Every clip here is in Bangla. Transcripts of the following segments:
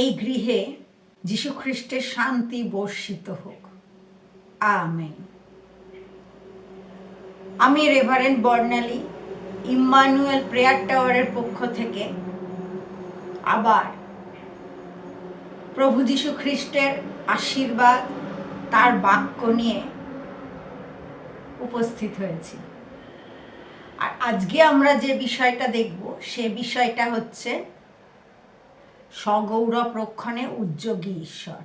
এই গৃহে যীশুখ্রিস্টের শান্তি বর্ষিত হোক। আমেন। আমি রেভারেন্ট বর্ণালী ইম্মানুয়েল প্রেয়ার টাওয়ারের পক্ষ থেকে আবার প্রভু যীশু খ্রিস্টের আশীর্বাদ, তার বাক্য নিয়ে উপস্থিত হয়েছি। আর আজকে আমরা যে বিষয়টা দেখব, সে বিষয়টা হচ্ছে সগৌরব রক্ষণে উদ্যোগী ঈশ্বর।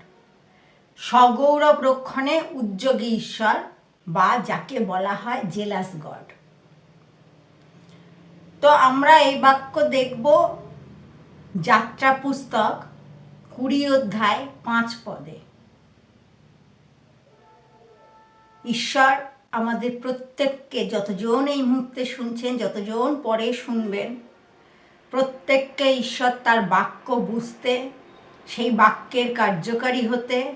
সগৌরব রক্ষণে উদ্যোগী ঈশ্বর বা যাকে বলা হয় জেলাস গড। তো আমরা এই বাক্য দেখব যাত্রা পুস্তক কুড়ি অধ্যায় পাঁচ পদে। ঈশ্বর আমাদের প্রত্যেককে যতজন এই মুহূর্তে শুনছেন, যতজন পরে শুনবেন প্রত্যেককে ঈশ্বর তার বাক্য বুঝতে, সেই বাক্যের কার্যকারী হতে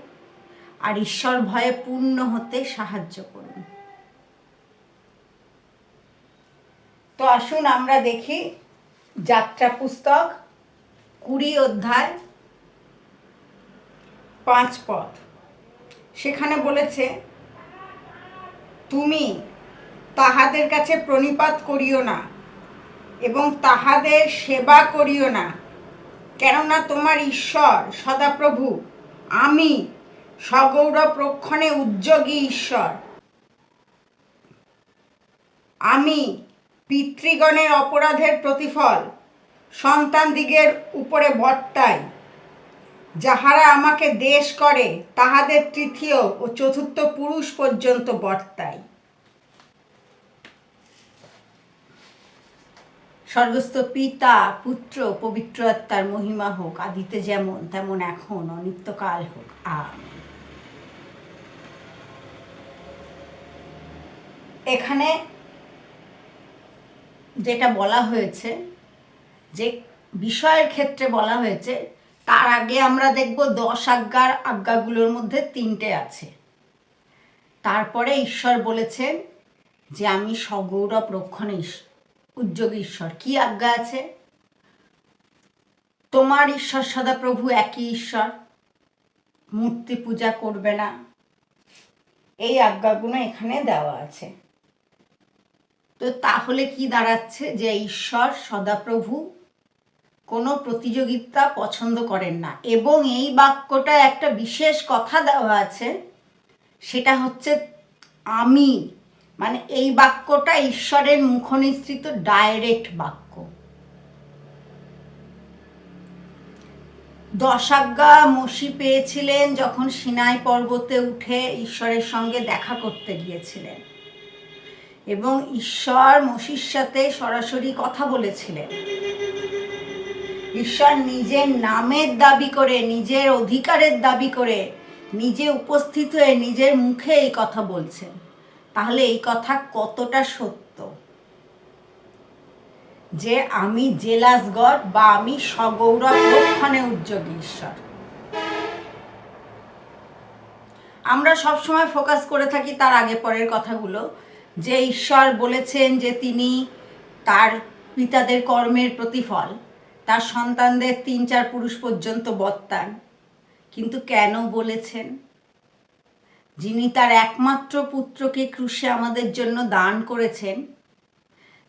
আর ঈশ্বর ভয়ে পূর্ণ হতে সাহায্য করুন। তো আসুন আমরা দেখি যাত্রা পুস্তক কুড়ি অধ্যায় পাঁচ পথ। সেখানে বলেছে, তুমি তাহাদের কাছে প্রণিপাত করিও না। এবং তাহাদের সেবা করিও না। কেননা তোমার ঈশ্বর সদাপ্রভু, আমি সগৌরব রক্ষণে উদ্যোগী ঈশ্বর। আমি পিতৃগণের অপরাধের প্রতিফল সন্তানদিগের উপরে বর্তাই। যাহারা আমাকে দেশ করে, তাহাদের তৃতীয় ও চতুর্থ পুরুষ পর্যন্ত বর্তায় স্বর্গস্থ পিতা, পুত্র, পবিত্র আত্মার মহিমা হোক, আদিতে যেমন, তেমন এখন, অনিত্যকাল হোক। আমেন। এখানে যেটা বলা হয়েছে, যে বিষয়ের ক্ষেত্রে বলা হয়েছে, তার আগে আমরা দেখব দশ আজ্ঞার আজ্ঞাগুলোর মধ্যে তিনটে আছে। তারপরে ঈশ্বর বলেছেন যে, আমি সগৌরব রক্ষণে উদ্যোগী ঈশ্বর কি আজ্ঞা আছে? তোমার ঈশ্বর সদাপ্রভু একই ঈশ্বর। মূর্তি পূজা করবে না। এই আজ্ঞাগুলো এখানে দেওয়া আছে। তো তাহলে কি দাঁড়াচ্ছে যে ঈশ্বর সদাপ্রভু কোনো প্রতিযোগিতা পছন্দ করেন না? এবং এই বাক্যটা একটা বিশেষ কথা দেওয়া আছে, সেটা হচ্ছে আমি। মানে এই বাক্যটা ঈশ্বরের মুখনিসৃত ডাইরেক্ট বাক্য। দশাজ্ঞা মসি পেয়েছিলেন যখন সিনাই পর্বতে উঠে ঈশ্বরের সঙ্গে দেখা করতে গিয়েছিলেন। এবং ঈশ্বর মসির সাথে সরাসরি কথা বলেছিলেন। ঈশ্বর নিজের নামের দাবি করে, নিজের অধিকারের দাবি করে, নিজে উপস্থিত হয়ে নিজের মুখে এই কথা বলছেন। তাহলে এই কথা কতটা সত্য? যে আমি জেলাস গড বা আমি সগৌরব রক্ষণে উদ্যোগী ঈশ্বর। আমরা সবসময় ফোকাস করে থাকি তার আগে পরের কথাগুলো। যে ঈশ্বর বলেছেন যে তিনি তার পিতাদের কর্মের প্রতিফল, তার সন্তানদের তিন চার পুরুষ পর্যন্ত বত্তান। কিন্তু কেন বলেছেন? যিনি তার একমাত্র পুত্রকে ক্রুশে আমাদের জন্য দান করেছেন,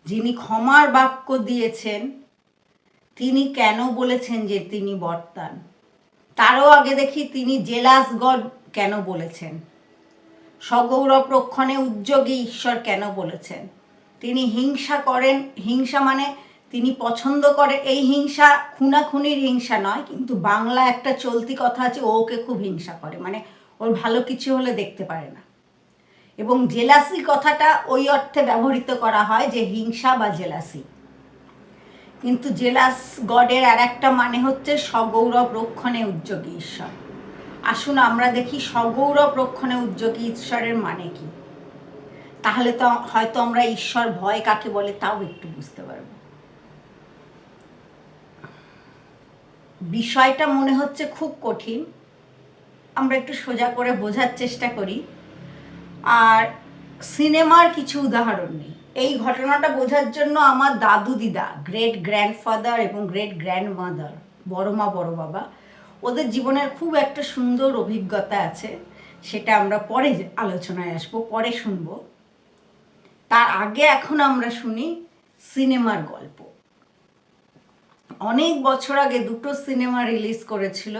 যিনি ক্ষমার বাক্য দিয়েছেন, তিনি কেন বলেছেন যে তিনি বর্তান? তারও আগে দেখি তিনি জেলাস গড কেন বলেছেন? সগৌরব উদ্যোগী ঈশ্বর কেন বলেছেন? তিনি হিংসা করেন, হিংসা মানে তিনি পছন্দ করে, এই হিংসা খুনাখুনির হিংসা নয়, কিন্তু বাংলা একটা চলতি কথা আছে ওকে খুব হিংসা করে। মানে ওর ভালো কিছু হলে দেখতে পারে না। এবং জেলাসি কথাটা ওই অর্থে ব্যবহৃত করা হয় যে হিংসা বা জেলাসি। কিন্তু জেলাস গডের আর একটা মানে হচ্ছে সগৌরব রক্ষণে উদ্যোগী ঈশ্বর। আসুন আমরা দেখি সগৌরব রক্ষণে উদ্যোগী ঈশ্বরের মানে কি। তাহলে তো হয়তো আমরা ঈশ্বর ভয় কাকে বলে তাও একটু বুঝতে পারব। বিষয়টা মনে হচ্ছে খুব কঠিন আমরা একটু সোজা করে বোঝার চেষ্টা করি। আর সিনেমার কিছু উদাহরণ নেই। এই ঘটনাটা বোঝার জন্য আমার দাদু দিদা গ্রেট গ্র্যান্ডফাদার এবং গ্রেট গ্র্যান্ড মাদার বড় মা, বড় বাবা, ওদের জীবনের খুব একটা সুন্দর অভিজ্ঞতা আছে। সেটা আমরা পরে আলোচনায় আসব, পরে শুনব। তার আগে এখন আমরা শুনি সিনেমার গল্প। অনেক বছর আগে দুটো সিনেমা রিলিজ করেছিল।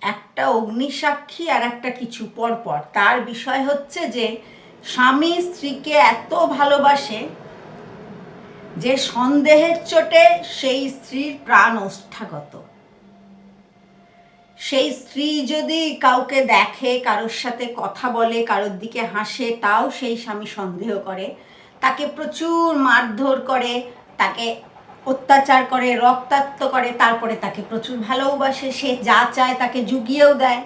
একটা অগ্নিসাক্ষী আর একটা কিছু পর পর তার বিষয় হচ্ছে যে, স্বামী স্ত্রীকে এত ভালোবাসে যে সন্দেহের চোটে সেই স্ত্রীর প্রাণ ওষ্ঠাগত। সেই স্ত্রী যদি কাউকে দেখে, কারোর সাথে কথা বলে, কারোর দিকে হাসে, তাও সেই স্বামী সন্দেহ করে। তাকে প্রচুর মারধর করে, তাকে অত্যাচার করে, রক্তাক্ত করে, তারপরে তাকে প্রচুর ভালোবাসে। সে যা চায় তাকে জুগিয়েও দেয়।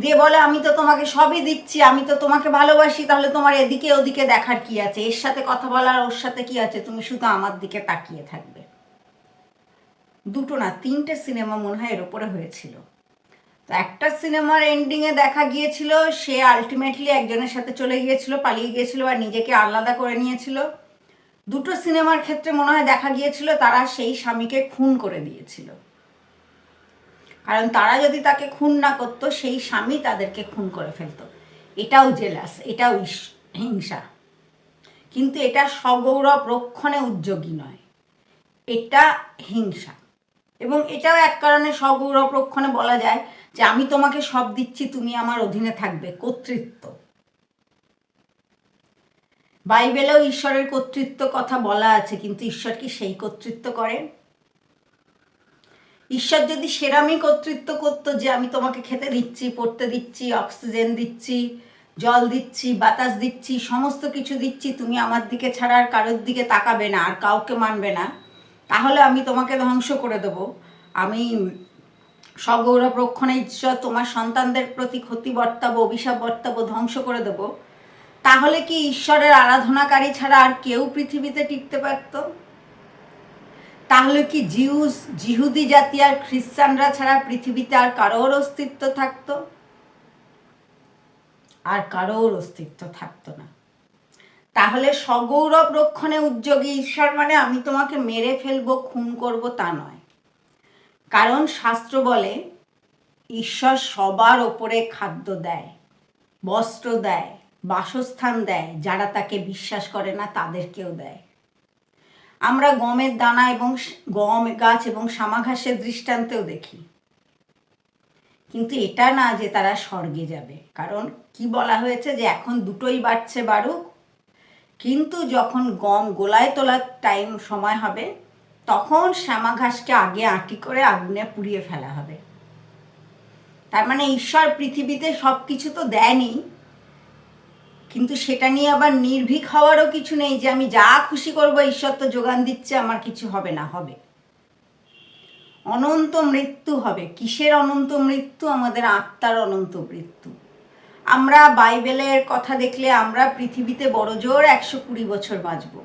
দিয়ে বলে, আমি তো তোমাকে সবই দিচ্ছি, আমি তো তোমাকে ভালোবাসি, তাহলে তোমার এদিকে ওদিকে দেখার কি আছে? এর সাথে কথা বলার, ওর সাথে কি আছে? তুমি শুধু আমার দিকে তাকিয়ে থাকবে। দুটো না, তিনটে সিনেমা মনে হয় এর ওপরে হয়েছিল। তো একটা সিনেমার এন্ডিংয়ে দেখা গিয়েছিল, সে আলটিমেটলি একজনের সাথে চলে গিয়েছিল, পালিয়ে গিয়েছিল বা নিজেকে আলাদা করে নিয়েছিল। দুটো সিনেমার ক্ষেত্রে মনে হয় দেখা গিয়েছিল, তারা সেই স্বামীকে খুন করে দিয়েছিল। কারণ তারা যদি তাকে খুন না করতো, সেই স্বামী তাদেরকে খুন করে ফেলতো। এটাও জেলাস, এটাও হিংসা। কিন্তু এটা সগৌরব রক্ষণে উদ্যোগী নয়। এটা হিংসা। এবং এটাও এক কারণে সগৌরব রক্ষণে বলা যায় যে, আমি তোমাকে সব দিচ্ছি, তুমি আমার অধীনে থাকবে। কর্তৃত্ব। বাইবেলেও ঈশ্বরের কর্তৃত্ব কথা বলা আছে, কিন্তু ঈশ্বর কি সেই কর্তৃত্ব করেন ঈশ্বর যদি সেরামই কর্তৃত্ব করতো যে আমি তোমাকে খেতে দিচ্ছি, পড়তে দিচ্ছি, অক্সিজেন দিচ্ছি, জল দিচ্ছি, বাতাস দিচ্ছি, সমস্ত কিছু দিচ্ছি, তুমি আমার দিকে ছাড়া আর কারোর দিকে তাকাবে না, আর কাউকে মানবে না, তাহলে আমি তোমাকে ধ্বংস করে দেব। আমি সগৌরব রক্ষণে ঈশ্বর তোমার সন্তানদের প্রতি ক্ষতি বর্তাবো অভিশাপ বর্তাবো, ধ্বংস করে দেব। তাহলে কি ঈশ্বরের আরাধনাকারী ছাড়া আর কেউ পৃথিবীতে টিকতে পারতো? তাহলে কি জিউস, জিহুদি জাতি আর খ্রিস্টানরা ছাড়া পৃথিবীতে আর কারোর অস্তিত্ব থাকতো? আর কারোর অস্তিত্ব থাকতো না। তাহলে সগৌরব রক্ষণে উদ্যোগী ঈশ্বর মানে আমি তোমাকে মেরে ফেলব, খুন করব তা নয়। কারণ শাস্ত্র বলে, ঈশ্বর সবার ওপরে খাদ্য দেয়, বস্ত্র দেয় বাসস্থান দেয়, যারা তাকে বিশ্বাস করে না, তাদেরকেও দেয়। আমরা গমের দানা এবং গম গাছ এবং শামা ঘাসের দৃষ্টান্তেও দেখি। কিন্তু এটা না যে তারা স্বর্গে যাবে। কারণ কি বলা হয়েছে যে এখন দুটোই বাড়ছে বাড়ুক কিন্তু যখন গম গোলায় তোলার টাইম সময় হবে, তখন শ্যামা ঘাসকে আগে আঁটি করে আগুনে পুড়িয়ে ফেলা হবে। তার মানে ঈশ্বর পৃথিবীতে সব কিছু তো দেয়নি কিন্তু সেটা নিয়ে আবার নির্ভীক হওয়ারও কিছু নেই যে আমি যা খুশি করব, ঈশ্বর তো যোগান দিচ্ছে, আমার কিছু হবে না, হবে। অনন্ত মৃত্যু হবে। কিসের অনন্ত মৃত্যু? আমাদের আত্মার অনন্ত মৃত্যু। আমরা বাইবেলের কথা দেখলে আমরা পৃথিবীতে বড় জোর একশো কুড়ি বছর বাঁচব।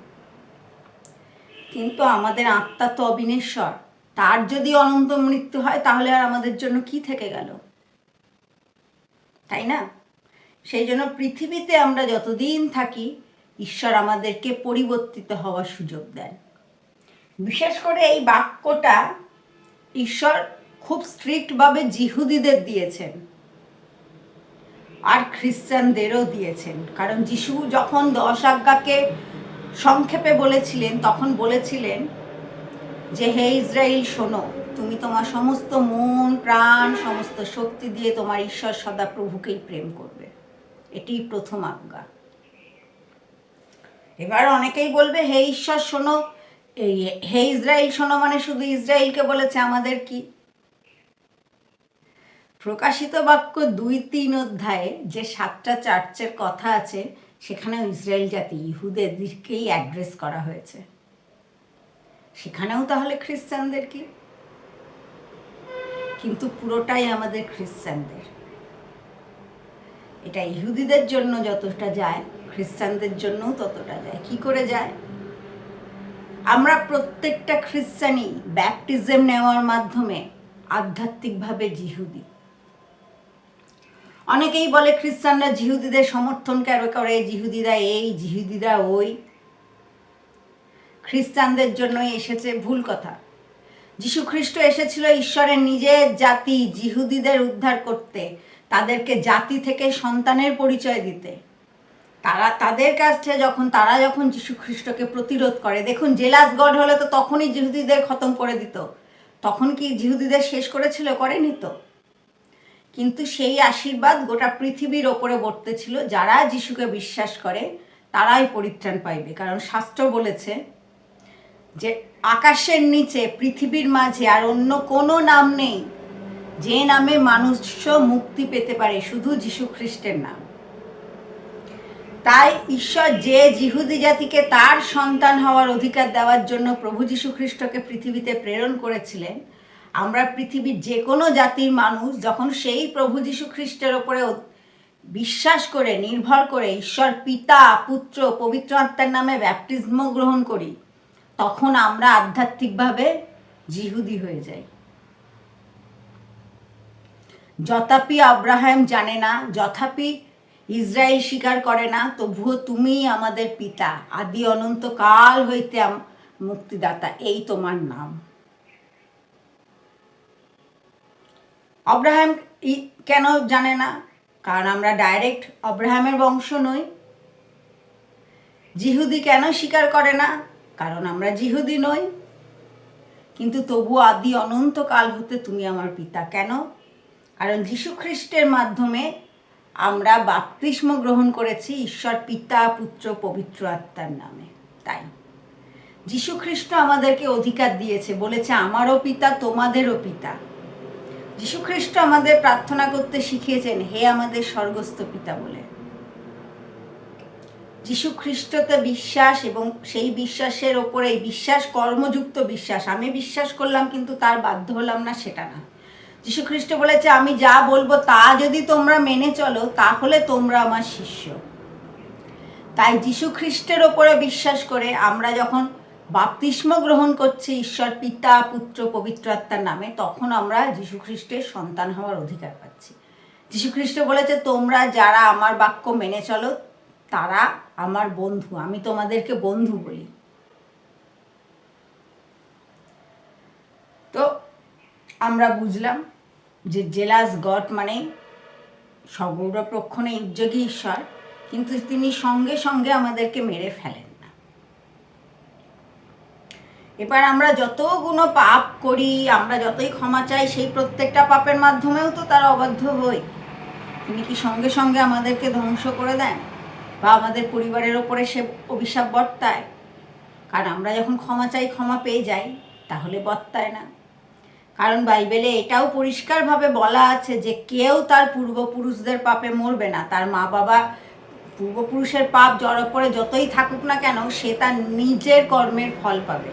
কিন্তু আমাদের আত্মা তো অবিনেশ্বর। তার যদি অনন্ত মৃত্যু হয়, তাহলে আর আমাদের জন্য কি থেকে গেল? তাই না? সেই জন্য পৃথিবীতে আমরা যতদিন থাকি, ঈশ্বর আমাদেরকে পরিবর্তিত হওয়ার সুযোগ দেন। বিশেষ করে এই বাক্যটা ঈশ্বর খুব স্ট্রিক্টভাবে জিহুদিদের দিয়েছেন আর খ্রিস্টানদেরও দিয়েছেন। কারণ যিশু যখন দশ আজ্ঞাকে সংক্ষেপে বলেছিলেন, তখন বলেছিলেন যে, হে ইসরায়েল শোনো, তুমি তোমার সমস্ত মন, প্রাণ, সমস্ত শক্তি দিয়ে তোমার ঈশ্বর সদা প্রভুকেই প্রেম করবে। এটি প্রথম আজ্ঞা। এবার অনেকেই বলবে, হে ঈশ্বর, শোনো, এই হে ইসরায়েল, শোনো মানে শুধু ইসরায়েলকে বলেছে আমাদের কি? প্রকাশিত বাক্য দুই তিন অধ্যায়ে যে সাতটা চার্চের কথা আছে, সেখানেও ইসরায়েল জাতি ইহুদেরকেই অ্যাড্রেস করা হয়েছে। সেখানেও তাহলে খ্রিস্টানদের কি? কিন্তু পুরোটাই আমাদের খ্রিস্টানদের। এটা ইহুদিদের জন্য যতটা যায়, খ্রিস্টানদের জন্যও ততটা যায়। কি করে যায়? আমরা প্রত্যেকটা খ্রিস্টানই ব্যাপটিজম নেওয়ার মাধ্যমে আধ্যাত্মিকভাবে জিহুদি। অনেকেই বলে খ্রিস্টানরা জিহুদিদের সমর্থন কেন করে? জিহুদিরা এই, জিহুদিরা ওই। খ্রিস্টানদের জন্যই এসেছে ভুল কথা। যীশুখ্রিস্ট এসেছিল ঈশ্বরের নিজের জাতি জিহুদিদের উদ্ধার করতে। তাদেরকে জাতি থেকে সন্তানের পরিচয় দিতে। তারা তাদের কাছে যখন, তারা যখন যীশু খ্রিস্টকে প্রতিরোধ করে, দেখুন জেলাস গড হলে তো তখনই জিহুদিদের খতম করে দিত। তখন কি জিহুদিদের শেষ করেছিল, করেনি তো? কিন্তু সেই আশীর্বাদ গোটা পৃথিবীর ওপরে বর্তে ছিল, যারা যিশুকে বিশ্বাস করে, তারাই পরিত্রাণ পাইবে। কারণ শাস্ত্র বলেছে যে, আকাশের নিচে, পৃথিবীর মাঝে আর অন্য কোনো নাম নেই। যে নামে মানুষ মুক্তি পেতে পারে, শুধু যীশু খ্রিস্টের নাম। তাই ঈশ্বর যে জিহুদি জাতিকে তার সন্তান হওয়ার অধিকার দেওয়ার জন্য প্রভু যীশু খ্রিস্টকে পৃথিবীতে প্রেরণ করেছিলেন, আমরা পৃথিবীর যে কোনো জাতির মানুষ যখন সেই প্রভু যীশু খ্রিস্টের ওপরে বিশ্বাস করে, নির্ভর করে ঈশ্বর পিতা, পুত্র, পবিত্র আত্মার নামে ব্যাপটিজম গ্রহণ করি, তখন আমরা আধ্যাত্মিকভাবে জিহুদি হয়ে যাই। যথাপি আব্রাহাম জানে না, যথাপি ইসরায়েল স্বীকার করে না, তবুও তুমিই আমাদের পিতা। আদি অনন্ত কাল হইতে মুক্তিদাতা, এই তোমার নাম। অব্রাহাম কেন জানে না? কারণ আমরা ডাইরেক্ট অব্রাহামের বংশ নই। জিহুদি কেন স্বীকার করে না? কারণ আমরা জিহুদি নই। কিন্তু তবু আদি অনন্তকাল হতে তুমি আমার পিতা। কেন? কারণ যীশু খ্রিস্টের মাধ্যমে আমরা বাপতিস্ম গ্রহণ করেছি ঈশ্বর পিতা, পুত্র, পবিত্র আত্মার নামে। তাই যীশু খ্রিস্ট আমাদেরকে অধিকার দিয়েছে, বলেছে, আমারও পিতা, তোমাদেরও পিতা। যীশু খ্রিস্ট আমাদের প্রার্থনা করতে শিখিয়েছেন, হে আমাদের স্বর্গস্থ পিতা বলে। যীশু খ্রিস্টতে বিশ্বাস এবং সেই বিশ্বাসের ওপরে বিশ্বাস কর্মযুক্ত বিশ্বাস, আমি বিশ্বাস করলাম কিন্তু তার বাধ্য হলাম না সেটা না। যীশু খ্রিস্ট বলেছে, আমি যা বলব তা যদি তোমরা মেনে চলো, তাহলে তোমরা আমার শিষ্য। তাই যীশু খ্রিস্টের ওপরে বিশ্বাস করে আমরা যখন বাপতিস্ম গ্রহণ করছি ঈশ্বর পিতা, পুত্র, পবিত্র আত্মার নামে, তখন আমরা যীশু খ্রিস্টের সন্তান হওয়ার অধিকার পাচ্ছি। যীশু খ্রিস্ট বলেছে, তোমরা যারা আমার বাক্য মেনে চলো, তারা আমার বন্ধু, আমি তোমাদেরকে বন্ধু বলি। তো আমরা বুঝলাম যে জেলাস গড মানে সগৌরবক্ষণে উদ্যোগী ঈশ্বর কিন্তু তিনি সঙ্গে সঙ্গে আমাদেরকে মেরে ফেলেন না। এবার আমরা যতগুলো পাপ করি, আমরা যতই ক্ষমা চাই, সেই প্রত্যেকটা পাপের মাধ্যমেও তো তারা অবাধ্য হই। তিনি কি সঙ্গে সঙ্গে আমাদেরকে ধ্বংস করে দেন? বা আমাদের পরিবারের ওপরে সে অভিশাপ বর্তায়? কারণ আমরা যখন ক্ষমা চাই, ক্ষমা পেয়ে যাই, তাহলে বর্তায় না। কারণ বাইবেলে এটাও পরিষ্কারভাবে বলা আছে যে কেউ তার পূর্বপুরুষদের পাপে মরবে না। তার মা বাবা পূর্বপুরুষের পাপ জড়ো পড়ে যতই থাকুক না কেন, সে তার নিজের কর্মের ফল পাবে।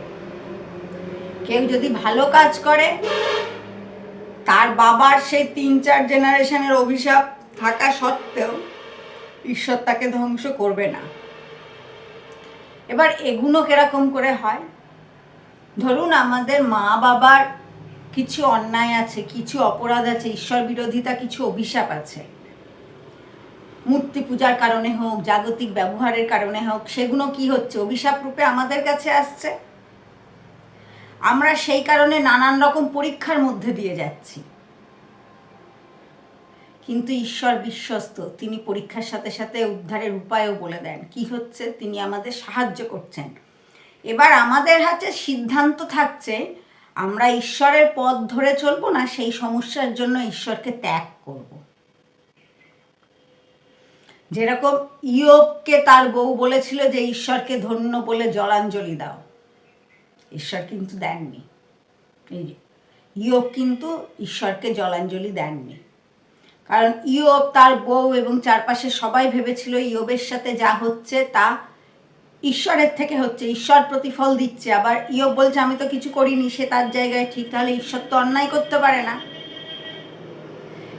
কেউ যদি ভালো কাজ করে, তার বাবার সেই তিন, চার জেনারেশনের অভিশাপ থাকা সত্ত্বেও ঈশ্বর তাকে ধ্বংস করবে না। এবার এগুলো কীরকম করে হয়? ধরুন আমাদের মা বাবার কিছু অন্যায় আছে, কিছু অপরাধ আছে, ঈশ্বর বিরোধিতা, কিছু অভিশাপ আছে। মূর্তি পূজার কারণে হোক, জাগতিক ব্যবহারের কারণে হোক, সেগুলো কি হচ্ছে? অভিশাপ রূপে আমাদের কাছে আসছে। আমরা সেই কারণে নানান রকম পরীক্ষার মধ্যে দিয়ে যাচ্ছি। কিন্তু ঈশ্বর বিশ্বস্ত, তিনি পরীক্ষার সাথে সাথে উদ্ধারের উপায়ও বলে দেন। কি হচ্ছে? তিনি আমাদের সাহায্য করছেন। এবার আমাদের হাতে সিদ্ধান্ত থাকছে আমরা ঈশ্বরের পথ ধরে চলবো না, সেই সমস্যার জন্য ঈশ্বরকে ত্যাগ করব। যেরকম ইয়োবকে তার বউ বলেছিল যে, ঈশ্বরকে ধন্য বলে জলাঞ্জলি দাও। ঈশ্বর কিন্তু দেননি। ইয়োব কিন্তু ঈশ্বরকে জলাঞ্জলি দেননি। কারণ ইয়োব তার বউ এবং চারপাশে সবাই ভেবেছিল ইয়োবের সাথে যা হচ্ছে তা ঈশ্বরের থেকে হচ্ছে, ঈশ্বর প্রতিফল দিচ্ছে, আবার ইয়োব বলছে, আমি তো কিছু করিনি, সে তার জায়গায় ঠিক, তাহলে ঈশ্বর তো অন্যায় করতে পারে না।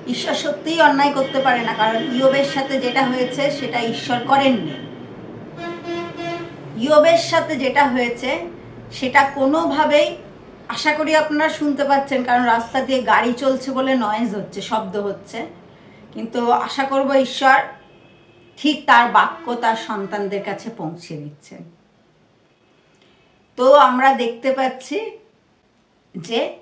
ঈশ্বর সত্যিই অন্যায় করতে পারে না, কারণ ইয়োবের সাথে যেটা হয়েছে, সেটা ঈশ্বর করেননি। ইয়োবের সাথে যেটা হয়েছে, সেটা কোনোভাবেই, আশা করি আপনারা শুনতে পাচ্ছেন, কারণ রাস্তা দিয়ে গাড়ি চলছে বলে নয়েজ হচ্ছে, শব্দ হচ্ছে। কিন্তু আশা করব ঈশ্বর ঠিক তার বাক্য তার সন্তানদের কাছে পৌঁছে দিচ্ছেন। তো আমরা দেখতে পাচ্ছি যে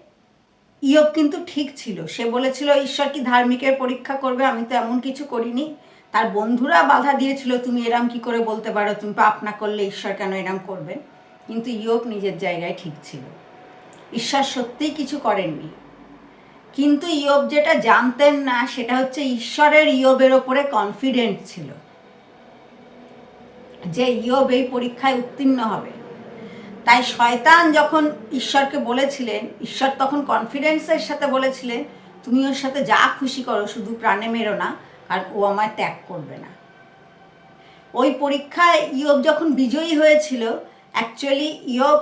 ইয়ব কিন্তু ঠিক ছিল। সে বলেছিল, ঈশ্বর কি ধার্মিকের পরীক্ষা করবে? আমি তো এমন কিছু করিনি। তার বন্ধুরা বাধা দিয়েছিল, তুমি এরম কি করে বলতে পারো? তুমি পাপ না করলে ঈশ্বর কেন এরম করবে কিন্তু ইয়ব নিজের জায়গায় ঠিক ছিল। ঈশ্বর সত্যিই কিছু করেননি। কিন্তু ইয়ব যেটা জানতেন না, সেটা হচ্ছে ঈশ্বরের ইয়বের ওপরে কনফিডেন্ট ছিল। যে ইয়ব এই পরীক্ষায় উত্তীর্ণ হবে। তাই শয়তান যখন ঈশ্বরকে বলেছিলেন, ঈশ্বর তখন কনফিডেন্সের সাথে বলেছিলেন, তুমি ওর সাথে যা খুশি করো, শুধু প্রাণে মেরো না, কারণ ও আমায় ত্যাগ করবে না। ওই পরীক্ষায় ইয়ব যখন বিজয়ী হয়েছিল অ্যাকচুয়ালি ইয়ব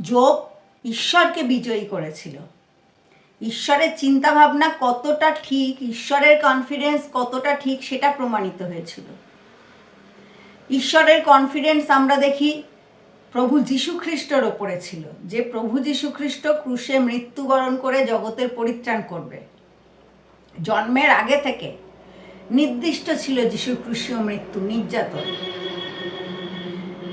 যোগ ঈশ্বরকে বিজয়ী করেছিল। ঈশ্বরের চিন্তাভাবনা কতটা ঠিক, ঈশ্বরের কনফিডেন্স কতটা ঠিক, সেটা প্রমাণিত হয়েছিল। ঈশ্বরের কনফিডেন্স আমরা দেখি প্রভু যীশু খ্রিস্টর ওপরে ছিল। যে প্রভু যীশু খ্রিস্ট ক্রুশে মৃত্যুবরণ করে জগতের পরিত্রাণ করবে। জন্মের আগে থেকে নির্দিষ্ট ছিল যিশুর ক্রুশীয় মৃত্যু, নির্যাতন।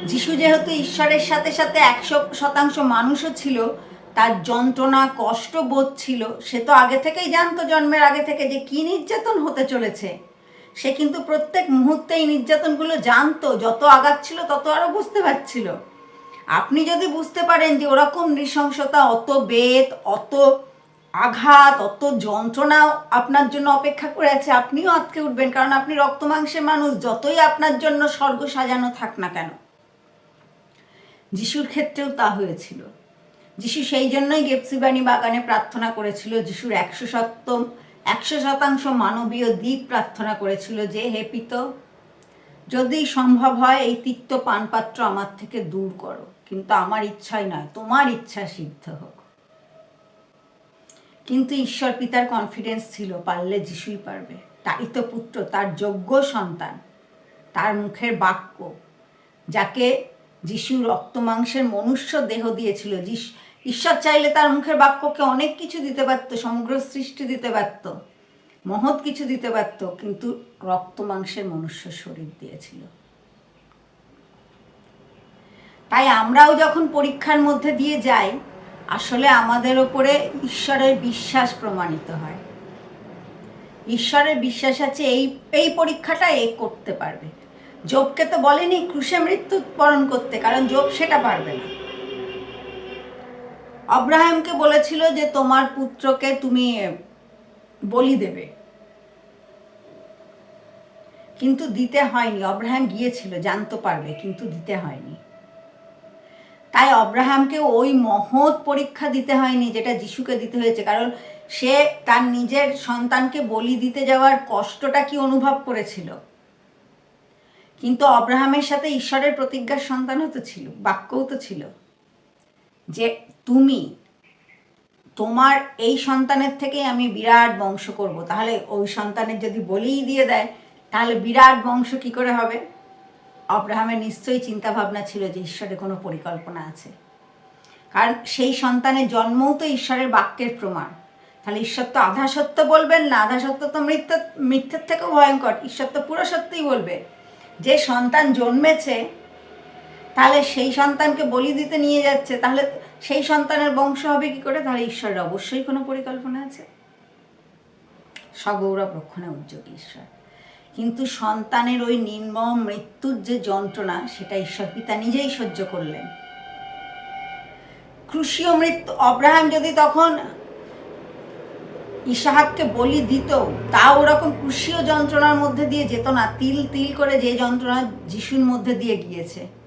যিশু যেহেতু ঈশ্বরের সাথে সাথে একশো শতাংশ মানুষও ছিল, তার যন্ত্রণা কষ্ট বোধ ছিল, সে তো আগে থেকেই জানতো জন্মের আগে থেকে যে কি নির্যাতন হতে চলেছে। সে কিন্তু প্রত্যেক মুহূর্তে এই নির্যাতনগুলো জানতো, যত আগাচ্ছিল তত আরও বুঝতে পারছিল। আপনি যদি বুঝতে পারেন যে ওরকম নৃশংসতা, অত বেদ, অত আঘাত, অত যন্ত্রণা আপনার জন্য অপেক্ষা করে আছে, আপনিও আটকে উঠবেন, কারণ আপনি রক্ত মাংসের মানুষ, যতই আপনার জন্য স্বর্গ সাজানো থাক না কেন। যিশুর ক্ষেত্রেও তা হয়েছিল। যিশু সেই জন্যই গেপসিবাণী বাগানে প্রার্থনা করেছিল, যিশুর একশো সপ্তম একশো শতাংশ মানবীয় দিক প্রার্থনা করেছিল যে, হে পিত, যদি সম্ভব হয় এই তিক্ত পানপাত্র আমার থেকে দূর করো। কিন্তু আমার ইচ্ছাই নয়, তোমার ইচ্ছা সিদ্ধ হোক। কিন্তু ঈশ্বর পিতার কনফিডেন্স ছিল, পারলে যিশুই পারবে। তাই তো পুত্র, তার যোগ্য সন্তান, তার মুখের বাক্য, যাকে যিশু রক্ত মাংসের মনুষ্য দেহ দিয়েছিল, যিশ- ঈশ্বর চাইলে তার মুখের বাক্যকে অনেক কিছু দিতে পারতো, সমগ্র সৃষ্টি দিতে পারতো, মহৎ কিছু দিতে পারতো, কিন্তু রক্ত মাংসের মনুষ্য শরীর দিয়েছিল। তাই আমরাও যখন পরীক্ষার মধ্যে দিয়ে যাই, আসলে আমাদের ওপরে ঈশ্বরের বিশ্বাস প্রমাণিত হয়। ঈশ্বরের বিশ্বাস আছে এই এই পরীক্ষাটা এ করতে পারবে। যোগকে তো বলেনি, ক্রুশে মৃত্যু বরণ করতে, কারণ যোগ সেটা পারবে না। অব্রাহামকে বলেছিল যে তোমার পুত্রকে তুমি বলি দেবে। কিন্তু দিতে হয়নি। অব্রাহাম গিয়েছিল, জানতে পারবে কিন্তু দিতে হয়নি। তাই অব্রাহামকে ওই মহৎ পরীক্ষা দিতে হয়নি, যেটা যিশুকে দিতে হয়েছে। কারণ সে তার নিজের সন্তানকে বলি দিতে যাওয়ার কষ্টটা কি অনুভব করেছিল? কিন্তু অব্রাহামের সাথে ঈশ্বরের প্রতিজ্ঞার সন্তানও তো ছিল, বাক্যও তো ছিল। যে তুমি তোমার এই সন্তানের থেকেই আমি বিরাট বংশ করব। তাহলে ওই সন্তানের যদি বলিই দিয়ে দেয়, তাহলে বিরাট বংশ কি করে হবে? অব্রাহামের নিশ্চয়ই চিন্তা ভাবনা ছিল যে ঈশ্বরের কোনো পরিকল্পনা আছে। কারণ সেই সন্তানের জন্মও তো ঈশ্বরের বাক্যের প্রমাণ। তাহলে ঈশ্বর তো আধা সত্য বলবেন না, আধা সত্য তো মিথ্যা, মিথ্যের থেকেও ভয়ঙ্কর। ঈশ্বর তো পুরো সত্যিই বলবে। যে সন্তান জন্মেছে তাহলে সেই সন্তানকে বলি দিতে নিয়ে যাচ্ছে, তাহলে সেই সন্তানের বংশ হবে কি করে? তাহলে ঈশ্বরের অবশ্যই কোনো পরিকল্পনা আছে। সগৌরব রক্ষণে উদ্যোগী ঈশ্বর। কিন্তু সন্তানের ওই নির্মম মৃত্যুর যে যন্ত্রণা, সেটা ঈশ্বর পিতা নিজেই সহ্য করলেন। ক্রুশীয় মৃত্যু, অব্রাহাম যদি তখন ইসাহাককে বলি দিত তা ওরকম ক্রুশীয় যন্ত্রণার মধ্যে দিয়ে যেত না, তিল তিল করে যে যন্ত্রণা যিশুর মধ্যে দিয়ে গিয়েছে।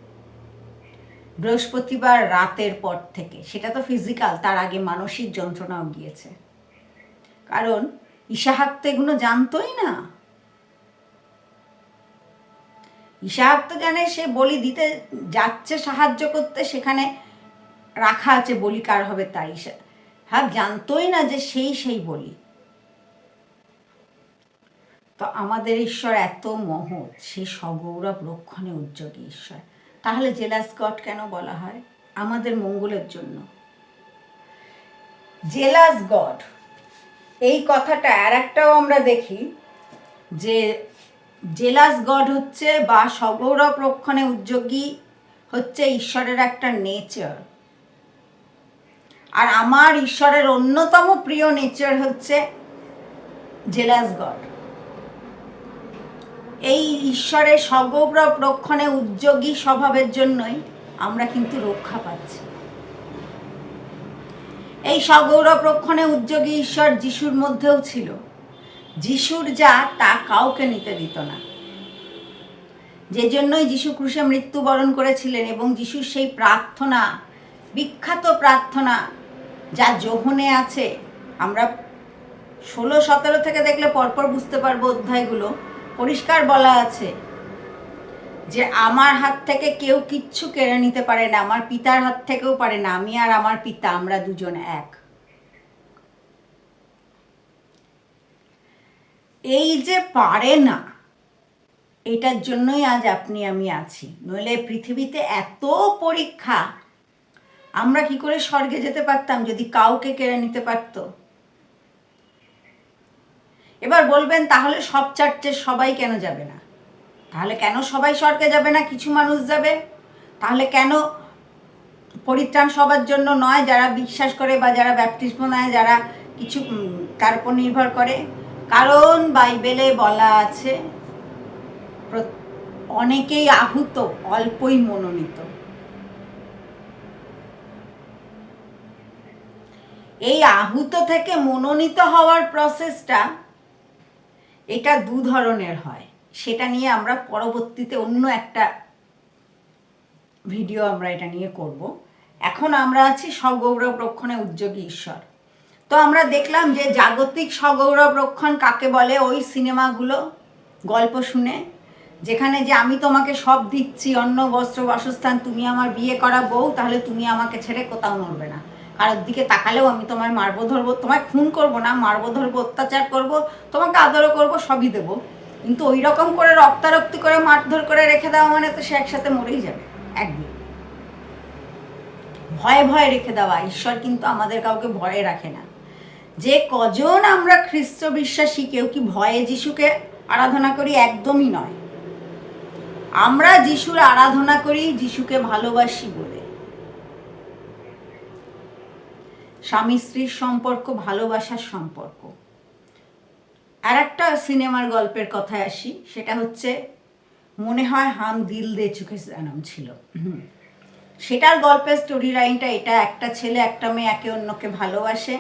বৃহস্পতিবার রাতের পর থেকে। সেটা তো ফিজিক্যাল তার আগে মানসিক যন্ত্রণাও গিয়েছে। কারণ ইসাহাক তো এগুলো জানতোই না। ইসাহাক তো জানে সে বলি দিতে, যাচ্ছে, সাহায্য করতে, সেখানে রাখা আছে বলি কার হবে তার ইসা হাক জানতোই না যে সেই সেই বলি। তো আমাদের ঈশ্বর এত মহৎ, সে সগৌরব রক্ষণে উদ্যোগী ঈশ্বর। তাহলে জেলাস গড কেন বলা হয়? আমাদের মঙ্গলের জন্য। জেলাস গড এই কথাটা আর একটাও আমরা দেখি যে জেলাস গড হচ্ছে বা সগৌরব রক্ষণে উদ্যোগী হচ্ছে ঈশ্বরের একটা নেচার। আর আমার ঈশ্বরের অন্যতম প্রিয় নেচার হচ্ছে জেলাস গড এই ঈশ্বরের সগৌরব রক্ষণে উদ্যোগী স্বভাবের জন্যই আমরা কিন্তু রক্ষা পাচ্ছি। এই সগৌরব রক্ষণে উদ্যোগী ঈশ্বর যিশুর মধ্যেও ছিল। যিশুর যা তা কাউকে নিতে দিত না। যে জন্যই যিশু ক্রুশে মৃত্যুবরণ করেছিলেন এবং যিশুর সেই প্রার্থনা, বিখ্যাত প্রার্থনা যা যোহনে আছে, আমরা ষোলো, সতেরো থেকে দেখলে পরপর বুঝতে পারব অধ্যায়গুলো। পরিষ্কার বলা আছে যে আমার হাত থেকে কেউ কিচ্ছু কেড়ে নিতে পারে না, আমার পিতার হাত থেকেও পারে না, আমি আর আমার পিতা, আমরা দুজন এক। এই যে পারে না, এটার জন্যই আজ আপনি আমি আছি। নইলে পৃথিবীতে এত পরীক্ষা, আমরা কি করে স্বর্গে যেতে পারতাম যদি কাউকে কেড়ে নিতে পারতো? এবার বলবেন, তাহলে সব চার্চের সবাই কেন যাবে না? তাহলে কেন সবাই স্বর্গে যাবে না? কিছু মানুষ যাবে? তাহলে কেন পরিত্রাণ সবার জন্য নয়? যারা বিশ্বাস করে বা যারা ব্যাপটিস্ম নেয়, যারা কিছু তার উপর নির্ভর করে। কারণ বাইবেলে বলা আছে অনেকেই আহুত, অল্পই মনোনীত। এই আহুত থেকে মনোনীত হওয়ার প্রসেসটা এটা দু ধরনের হয়। সেটা নিয়ে আমরা পরবর্তীতে অন্য একটা ভিডিও আমরা এটা নিয়ে করব। এখন আমরা আছি সগৌরব রক্ষণে উদ্যোগী ঈশ্বর। তো আমরা দেখলাম যে জাগতিক সগৌরব রক্ষণ কাকে বলে? ওই সিনেমাগুলো, গল্প শুনে, যেখানে যে আমি তোমাকে সব দিচ্ছি, অন্ন, বস্ত্র, বাসস্থান, তুমি আমার বিয়ে করা বউ, তাহলে তুমি আমাকে ছেড়ে কোথাও নড়বে না। কারোর দিকে তাকালেও আমি তোমায় মারবো, ধরবো, তোমায় খুন করব না, মারবো, ধরবো, অত্যাচার করব, তোমাকে আদরও করব, সবই দেবো। কিন্তু ওই রকম করে রক্তারক্তি করে, মারধর করে রেখে দেওয়া মানে তো সে একসাথে মরেই যাবে, একদিন। ভয়ে ভয়ে রেখে দেওয়া, ঈশ্বর কিন্তু আমাদের কাউকে ভয়ে রাখে না। যে কজন আমরা খ্রিস্ট বিশ্বাসী, কেউ কি ভয়ে যিশুকে আরাধনা করি? একদমই নয়। আমরা যিশুর আরাধনা করি, যিশুকে ভালোবাসি বলে স্বামী স্ত্রীর সম্পর্ক, ভালোবাসার সম্পর্ক। আর একটা সিনেমার গল্পের কথায় আসি, সেটা হচ্ছে, মনে হয় হাম দিল দে চুকে জানাম ছিল। সেটার গল্পের স্টোরি লাইনটা এটা, একটা ছেলে একটা মেয়ে একে অন্যকে ভালোবাসে,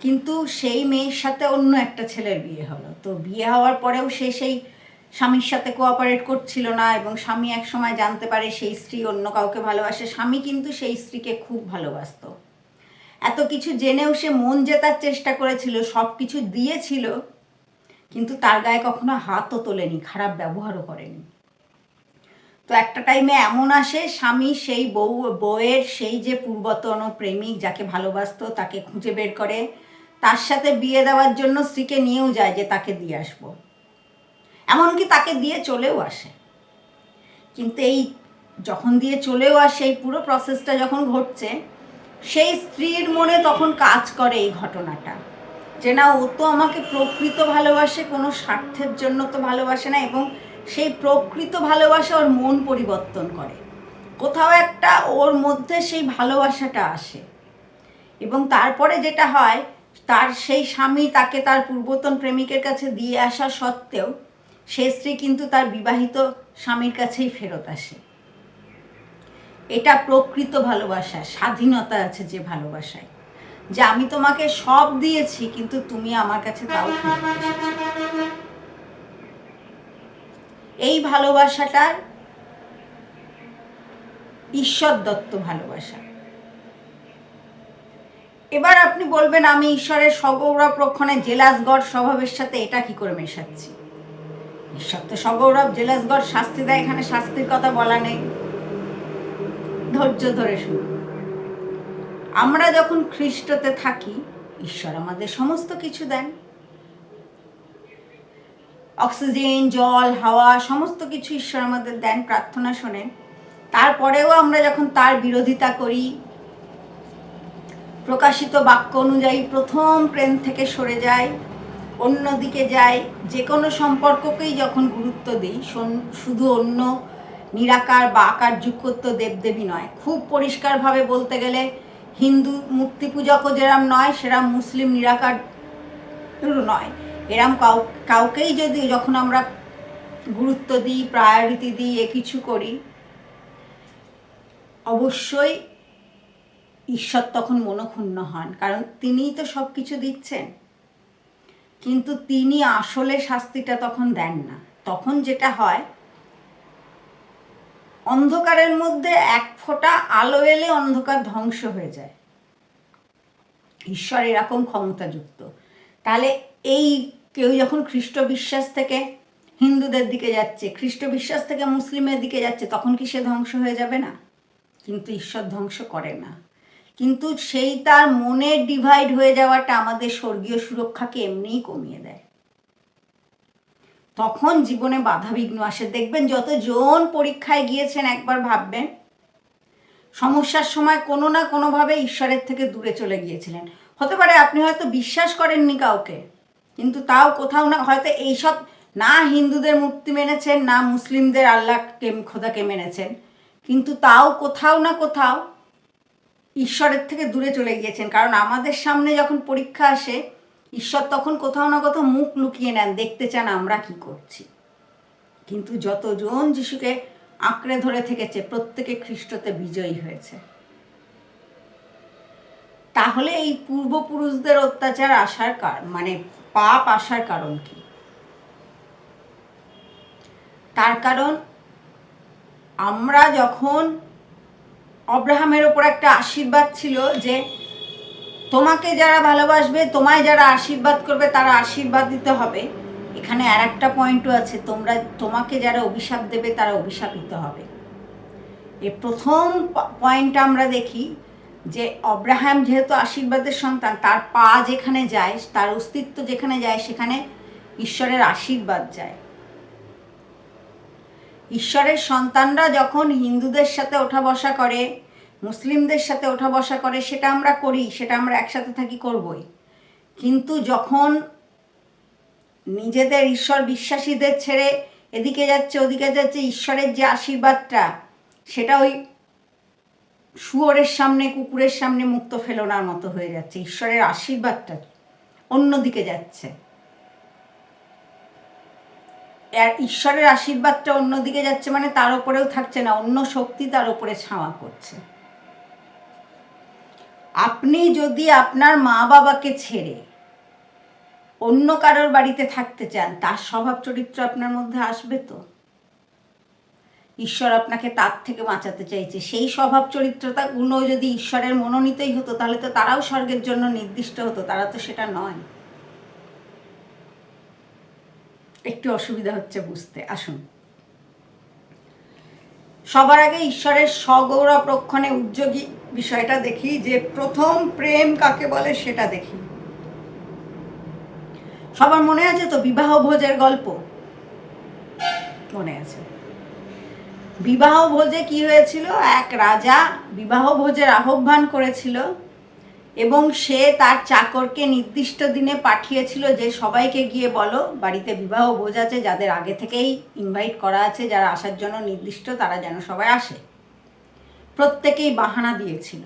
কিন্তু সেই মেয়ের সাথে অন্য একটা ছেলের বিয়ে হলো। তো বিয়ে হওয়ার পরেও সে সেই স্বামীর সাথে কোঅপারেট করছিল না এবং স্বামী এক সময় জানতে পারে সেই স্ত্রী অন্য কাউকে ভালোবাসে। স্বামী কিন্তু সেই স্ত্রীকে খুব ভালোবাসতো। এত কিছু জেনেও সে মন জেতার চেষ্টা করেছিল সব কিছু দিয়েছিল, কিন্তু তার গায়ে কখনো হাতও তোলেনি, খারাপ ব্যবহারও করেনি। তো একটা টাইমে এমন আসে, স্বামী সেই বউ, বউয়ের সেই যে পূর্বতন প্রেমিক যাকে ভালোবাসতো, তাকে খুঁজে বের করে, তার সাথে বিয়ে দেওয়ার জন্য স্ত্রীকে নিয়েও যায় যে তাকে দিয়ে আসব। এমনকি তাকে দিয়ে চলেও আসে। কিন্তু এই যখন দিয়ে চলেও আসে, এই পুরো প্রসেসটা যখন ঘটছে সেই স্ত্রীর মনে তখন কাজ করে এই ঘটনাটা। যে না, ও তো আমাকে প্রকৃত ভালোবাসে, কোনো স্বার্থের জন্য তো ভালোবাসে না এবং সেই প্রকৃত ভালোবাসা ওর মন পরিবর্তন করে। কোথাও একটা ওর মধ্যে সেই ভালোবাসাটা আসে। এবং তারপরে যেটা হয়, তার সেই স্বামী তাকে তার পূর্বতন প্রেমিকের কাছে দিয়ে আসা সত্ত্বেও সে স্ত্রী কিন্তু তার বিবাহিত স্বামীর কাছেই ফেরত আসে। এটা প্রকৃত ভালোবাসা, স্বাধীনতা আছে যে ভালোবাসায়। যে আমি তোমাকে সব দিয়েছি, কিন্তু তুমি আমার কাছে তাও এই ভালোবাসাটার ঈশ্বর দত্ত ভালোবাসা। এবার আপনি বলবেন, আমি ঈশ্বরের সগৌরব রক্ষণে জেলাসগড় স্বভাবের সাথে এটা কি করে মেশাচ্ছি? ঈশ্বর তো সগৌরব, জেলাসগড় শাস্তি দেয়, এখানে শাস্তির কথা বলা নেই। ধৈর্য ধরে শুনুন আমরা যখন খ্রিস্টতে থাকি, ঈশ্বর আমাদের সমস্ত কিছু দেন। অক্সিজেন, জল, হাওয়া, সমস্ত কিছু ঈশ্বর আমাদের দেন প্রার্থনা শোনেন তারপরেও আমরা যখন তার বিরোধিতা করি, প্রকাশিত বাক্য অনুযায়ী প্রথম প্রেম থেকে সরে যাই, অন্যদিকে যাই যে কোনো সম্পর্ককেই যখন গুরুত্ব দিই শুধু অন্য নিরাকার বা আকার যুক্ত দেবদেবী নয়। খুব পরিষ্কারভাবে বলতে গেলে হিন্দু মূর্তি পূজকও যেরাম নয়, সেরাম মুসলিম নিরাকার নয়। এরম কাউ, কাউকেই যদি যখন আমরা গুরুত্ব দিই, প্রায়োরিটি দিই, এ কিছু করি, অবশ্যই ঈশ্বর তখন মনক্ষুণ্ণ হন, কারণ তিনিই তো সব কিছু দিচ্ছেন। কিন্তু তিনি আসলে শাস্তিটা তখন দেন না। তখন যেটা হয় অন্ধকারের মধ্যে এক ফোঁটা আলো এলে অন্ধকার ধ্বংস হয়ে যায়। ঈশ্বর এরকম ক্ষমতাযুক্ত। তাহলে এই কেউ যখন খ্রিস্ট বিশ্বাস থেকে হিন্দুদের দিকে যাচ্ছে, খ্রিস্ট বিশ্বাস থেকে মুসলিমের দিকে যাচ্ছে, তখন কি সে ধ্বংস হয়ে যাবে না? কিন্তু ঈশ্বর ধ্বংস করে না। কিন্তু সেই তার মনের ডিভাইড হয়ে যাওয়াটা আমাদের স্বর্গীয় সুরক্ষাকে এমনিই কমিয়ে দেয়। তখন জীবনে বাধা বিঘ্ন আসে। দেখবেন যতজন পরীক্ষায় গিয়েছেন একবার ভাববেন, সমস্যার সময় কোনো না কোনোভাবে ঈশ্বরের থেকে দূরে চলে গিয়েছিলেন। হতে পারে আপনি হয়তো বিশ্বাস করেননি কাউকে, কিন্তু তাও কোথাও না, হয়তো এইসব না হিন্দুদের মূর্তি মেনেছেন, না মুসলিমদের আল্লাহ আল্লাহকে খোদাকে মেনেছেন, কিন্তু তাও কোথাও না কোথাও ঈশ্বরের থেকে দূরে চলে গিয়েছেন। কারণ আমাদের সামনে যখন পরীক্ষা আসে ঈশ্বর তখন কোথাও না কোথাও মুখ লুকিয়ে নেন, দেখতে চান আমরা কি করছি। কিন্তু যতজন যিশুকে আঁকড়ে ধরে থেকেছে, প্রত্যেকে খ্রিস্টতে বিজয়ী হয়েছে। তাহলে এই পূর্বপুরুষদের অত্যাচার আসার কারণ মানে পাপ আসার কারণ কি? তার কারণ, আমরা যখন অব্রাহামের ওপর একটা আশীর্বাদ ছিল যে তোমাকে যারা ভালোবাসবে, তোমায় যারা আশীর্বাদ করবে, তারা আশীর্বাদ দিতে হবে। এখানে আর একটা পয়েন্টও আছে, তোমরা, তোমাকে যারা অভিশাপ দেবে, তারা অভিশাপ অভিশাপিত হবে। এ প্রথম পয়েন্টটা আমরা দেখি যে অব্রাহাম যেহেতু আশীর্বাদের সন্তান, তার পা যেখানে যায়, তার অস্তিত্ব যেখানে যায়, সেখানে ঈশ্বরের আশীর্বাদ যায়। ঈশ্বরের সন্তানরা যখন হিন্দুদের সাথে ওঠা বসা করে মুসলিমদের সাথে ওঠা বসা করে, সেটা আমরা করি, সেটা আমরা একসাথে থাকি, করবই। কিন্তু যখন নিজেদের ঈশ্বর বিশ্বাসীদের ছেড়ে এদিকে যাচ্ছে, ওদিকে যাচ্ছে, ঈশ্বরের যে আশীর্বাদটা, সেটা ওই শুয়োরের সামনে, কুকুরের সামনে মুক্ত ফেলোনার মতো হয়ে যাচ্ছে, ঈশ্বরের আশীর্বাদটা অন্যদিকে যাচ্ছে। ঈশ্বরের আশীর্বাদটা অন্যদিকে যাচ্ছে মানে তার উপরেও থাকছে না, অন্য শক্তি তার উপরে ছাওয়া করছে। আপনি যদি আপনার মা বাবাকে ছেড়ে অন্য কারোর বাড়িতে থাকতে চান, তার স্বভাব চরিত্র আপনার মধ্যে আসবে তো? ঈশ্বর আপনাকে তার থেকে বাঁচাতে চাইছে। সেই স্বভাব চরিত্রতা গুলো যদি ঈশ্বরের মনোনীতই হতো, তাহলে তো তারাও স্বর্গের জন্য নির্দিষ্ট হতো, তারা তো সেটা নয়। একটু অসুবিধা হচ্ছে বুঝতে। আসুন। সবার আগে ঈশ্বরের স্বগৌরব রক্ষণে উদ্যোগী বিষয়টা দেখি যে প্রথম প্রেম কাকে বলে সেটা দেখি। সবার মনে আছে তো বিবাহ ভোজের গল্প? মনে আছে। বিবাহ ভোজে কি হয়েছিল? এক রাজা বিবাহ ভোজের আহ্বান করেছিল এবং সে তার চাকরকে নির্দিষ্ট দিনে পাঠিয়েছিল যে সবাইকে গিয়ে বলো, বাড়িতে বিবাহ ভোজ আছে, যাদের আগে থেকেই ইনভাইট করা আছে, যারা আসার জন্য নির্দিষ্ট, তারা যেন সবাই আসে। প্রত্যেকেই বাহানা দিয়েছিল।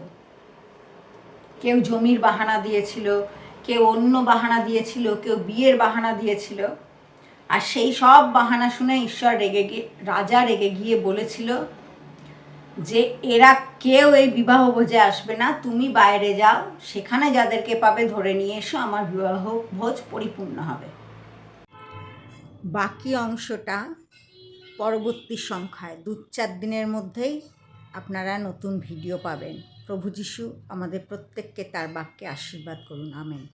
কেউ জমির বাহানা দিয়েছিল, কেউ অন্য বাহানা দিয়েছিল, কেউ বিয়ের বাহানা দিয়েছিল। আর সেই সব বাহানা শুনে ঈশ্বর রেগে গিয়ে, রাজা রেগে গিয়ে বলেছিল যে, এরা কেউ এই বিবাহ ভোজে আসবে না, তুমি বাইরে যাও, সেখানে যাদেরকে পাবে ধরে নিয়ে এসো, আমার বিবাহ ভোজ পরিপূর্ণ হবে। বাকি অংশটা পরবর্তী সংখ্যায়, দু চার দিনের মধ্যেই আপনারা নতুন ভিডিও পাবেন। প্রভু যিশু আমাদের প্রত্যেককে তার বাক্যে আশীর্বাদ করুন। আমেন।